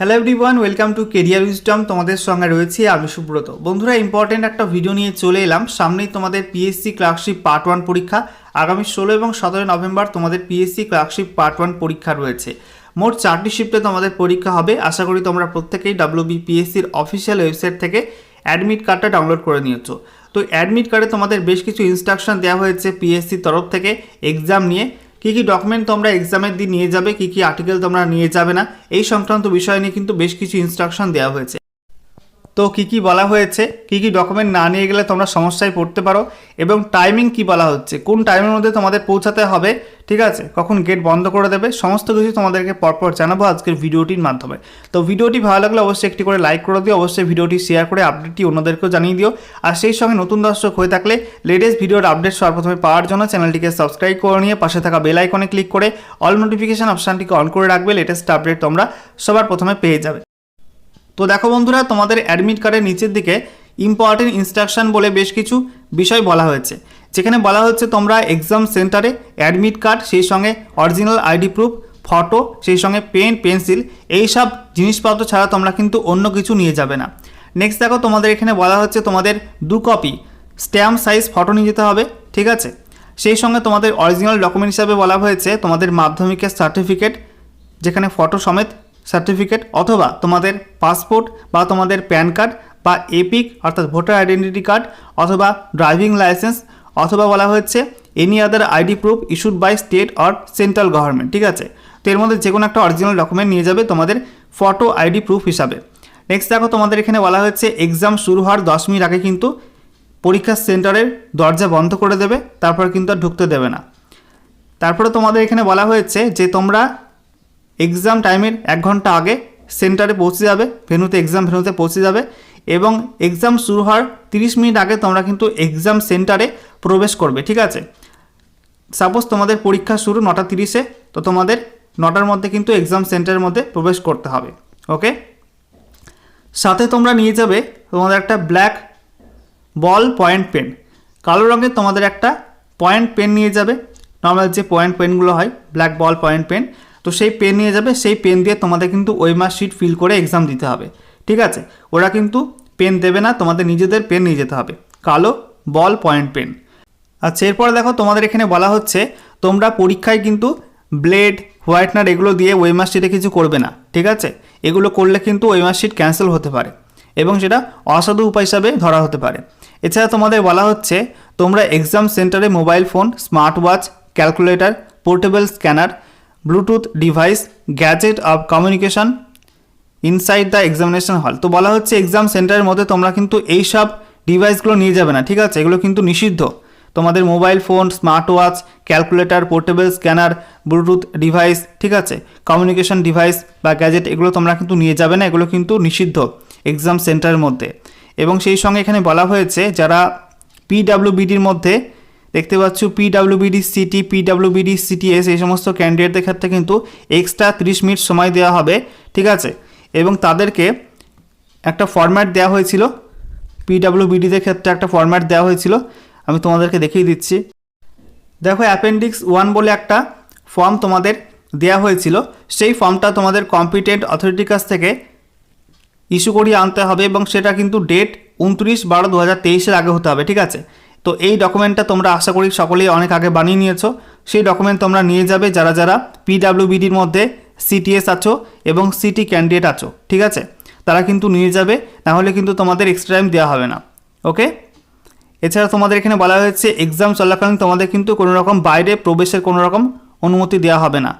Hello everyone welcome to career wisdom তোমাদের সঙ্গে রয়েছি আমি সুব্রত। বন্ধুরা ইম্পর্টেন্ট একটা ভিডিও নিয়ে চলে এলাম। সামনেই তোমাদের পিএসসি ক্লার্কশিপ পার্ট ওয়ান পরীক্ষা। আগামী ষোলো এবং সতেরো নভেম্বর তোমাদের পিএসসি ক্লার্কশিপ পার্ট ওয়ান পরীক্ষা রয়েছে। মোট চারটি শিফটে তোমাদের পরীক্ষা হবে। আশা করি তোমরা প্রত্যেকেই ডাব্লিউবিপিএসসির অফিসিয়াল ওয়েবসাইট থেকে অ্যাডমিট কার্ডটা ডাউনলোড করে নিয়েছো। তো অ্যাডমিট কার্ডে তোমাদের বেশ কিছু ইনস্ট্রাকশন দেওয়া হয়েছে পিএসসির তরফ থেকে। এক্সাম নিয়ে। কী কী ডকুমেন্ট তোমরা এক্সামের দিন নিয়ে যাবে, কী কী আর্টিকেল তোমরা নিয়ে যাবে না, এই সংক্রান্ত বিষয় নিয়ে কিন্তু বেশ কিছু ইনস্ট্রাকশন দেওয়া হয়েছে। তো কী কী বলা হয়েছে? কী কী ডকুমেন্ট না নিয়ে গেলে তোমরা সমস্যায় পড়তে পারো? এবং টাইমিং কি বলা হচ্ছে? কোন টাইমের মধ্যে তোমাদের পৌঁছাতে হবে? ঠিক আছে? কখন গেট বন্ধ করে দেবে? সমস্ত কিছু তোমাদেরকে পরপর জানাব আজকের ভিডিওটির মাধ্যমে। তো ভিডিওটি ভালো লাগলে অবশ্যই একটি করে লাইক করে দিও। অবশ্যই ভিডিওটি শেয়ার করে আপডেটটি অন্যদেরকেও জানিয়ে দিও। আর সেই সঙ্গে নতুন দর্শক হয়ে থাকলে লেটেস্ট ভিডিওর আপডেট সর্বপ্রথমে পাওয়ার জন্য চ্যানেলটিকে সাবস্ক্রাইব করে নিয়ে পাশে থাকা বেল আইকনে ক্লিক করে অল নোটিফিকেশন অপশানটিকে অন করে রাখবে। লেটেস্ট আপডেট তোমরা সবার প্রথমে পেয়ে যাবে। তো দেখো বন্ধুরা, তোমাদের অ্যাডমিট কার্ডের নিচের দিকে ইম্পর্টেন্ট ইনস্ট্রাকশন বলে বেশ কিছু বিষয় বলা হয়েছে। যেখানে বলা হচ্ছে তোমরা এক্সাম সেন্টারে অ্যাডমিট কার্ড সেই সঙ্গে অরিজিনাল আইডি প্রুফ ফটো সেই সঙ্গে পেন পেন্সিল এই সব জিনিসপত্র ছাড়া তোমরা কিন্তু অন্য কিছু নিয়ে যাবে না। নেক্সট দেখো, তোমাদের এখানে বলা হচ্ছে তোমাদের দু কপি স্ট্যাম্প সাইজ ফটো নিয়ে যেতে হবে, ঠিক আছে? সেই সঙ্গে তোমাদের অরিজিনাল ডকুমেন্ট হিসাবে বলা হয়েছে তোমাদের মাধ্যমিকের সার্টিফিকেট যেখানে ফটো সমেত সার্টিফিকেট অথবা তোমাদের পাসপোর্ট বা তোমাদের প্যান কার্ড বা এপিক অর্থাৎ ভোটার আইডেন্টিটি কার্ড অথবা ড্রাইভিং লাইসেন্স অথবা বলা হচ্ছে any other ID proof issued by state or central government ঠিক আছে? তো এর মধ্যে যে কোনো একটা অরিজিনাল ডকুমেন্ট নিয়ে যাবে তোমাদের ফটো আইডি প্রুফ হিসাবে। নেক্সট দেখো, তোমাদের এখানে বলা হচ্ছে এক্সাম শুরু হওয়ার দশ মিনিট আগে কিন্তু পরীক্ষার সেন্টারের দরজা বন্ধ করে দেবে, তারপর কিন্তু আর ঢুকতে দেবে না। তারপরে তোমাদের এখানে বলা হয়েছে যে তোমরা এক্সাম টাইমের এক ঘণ্টা আগে সেন্টারে পৌঁছে যাবে ভেনুতে এক্সাম ভেনুতে পৌঁছে যাবে এবং এক্সাম শুরু হওয়ার তিরিশ মিনিট আগে তোমরা কিন্তু এক্সাম সেন্টারে প্রবেশ করবে, ঠিক আছে? সাপোজ তোমাদের পরীক্ষা শুরু নটা তিরিশে, তো তোমাদের নটার মধ্যে কিন্তু এক্সাম সেন্টারের মধ্যে প্রবেশ করতে হবে ওকে সাথে তোমরা নিয়ে যাবে তোমাদের একটা ব্ল্যাক বল পয়েন্ট পেন কালো রঙের তোমাদের একটা পয়েন্ট পেন নিয়ে যাবে নর্মাল যে পয়েন্ট পেনগুলো হয় ব্ল্যাক বল পয়েন্ট পেন তো সেই পেন নিয়ে যাবে, সেই পেন দিয়ে তোমাদের কিন্তু ওই শিট ফিল করে এক্সাম দিতে হবে। ঠিক আছে? ওরা কিন্তু পেন দেবে না, তোমাদের নিজেদের পেন নিয়ে যেতে হবে। কালো বল পয়েন্ট পেন আচ্ছা এরপরে দেখো তোমাদের এখানে বলা হচ্ছে, তোমরা পরীক্ষায় কিন্তু ব্লেড হোয়াইটনার এগুলো দিয়ে ওই শিটে কিছু করবে না। ঠিক আছে? এগুলো করলে কিন্তু ওই শিট ক্যান্সেল হতে পারে এবং সেটা অসাধু উপায় হিসাবে ধরা হতে পারে। এছাড়া তোমাদের বলা হচ্ছে, তোমরা এক্সাম সেন্টারে mobile phone smart watch calculator portable scanner bluetooth device, gadget of communication inside the examination hall তো বলা হচ্ছে এক্সাম সেন্টারের মধ্যে তোমরা কিন্তু এই সব ডিভাইসগুলো নিয়ে যাবে না, ঠিক আছে? এগুলো কিন্তু নিষিদ্ধ। তোমাদের mobile phone smart watch calculator portable scanner bluetooth device ঠিক আছে? কমিউনিকেশন ডিভাইস বা গ্যাজেট এগুলো তোমরা কিন্তু নিয়ে যাবে না, এগুলো কিন্তু নিষিদ্ধ এক্সাম সেন্টারের মধ্যে। এবং সেই সঙ্গে এখানে বলা হয়েছে, যারা পিডাব্লিউবিডির মধ্যে দেখতে পাচ্ছ পিডাব্লিউবিডি সিটি পিডাব্লিউবিডি সিটিএস এই সমস্ত ক্যান্ডিডেটদের ক্ষেত্রে কিন্তু এক্সট্রা তিরিশ মিনিট সময় দেওয়া হবে, ঠিক আছে? এবং তাদেরকে একটা ফরম্যাট দেওয়া হয়েছিল পিডাব্লিউবিডিদের ক্ষেত্রে একটা ফরম্যাট দেওয়া হয়েছিল, আমি তোমাদেরকে দেখিয়ে দিচ্ছি। দেখো অ্যাপেন্ডিক্স ওয়ান বলে একটা ফর্ম তোমাদের দেওয়া হয়েছিল, সেই ফর্মটা তোমাদের কম্পিটেন্ট অথরিটির কাছ থেকে ইস্যু করিয়ে আনতে হবে এবং সেটা কিন্তু ডেট উনত্রিশ বারো দু হাজার তেইশের আগে হতে হবে, ঠিক আছে? তো এই ডকুমেন্টটা তোমরা আশা করি সকলেই অনেক আগে বানিয়ে নিয়েছো। সেই ডকুমেন্ট তোমরা নিয়ে যাবে যারা যারা পিডাব্লিউবিডির মধ্যে সিটিএস আছো এবং সিটি ক্যান্ডিডেট আছো, ঠিক আছে? তারা কিন্তু নিয়ে যাবে নাহলে কিন্তু তোমাদের এক্সট্রা টাইম দেওয়া হবে না ওকে এছাড়া তোমাদের এখানে বলা হয়েছে এক্সাম চলাকালীন তোমাদের কিন্তু কোনো রকম বাইরে প্রবেশের কোনো রকম অনুমতি দেওয়া হবে না।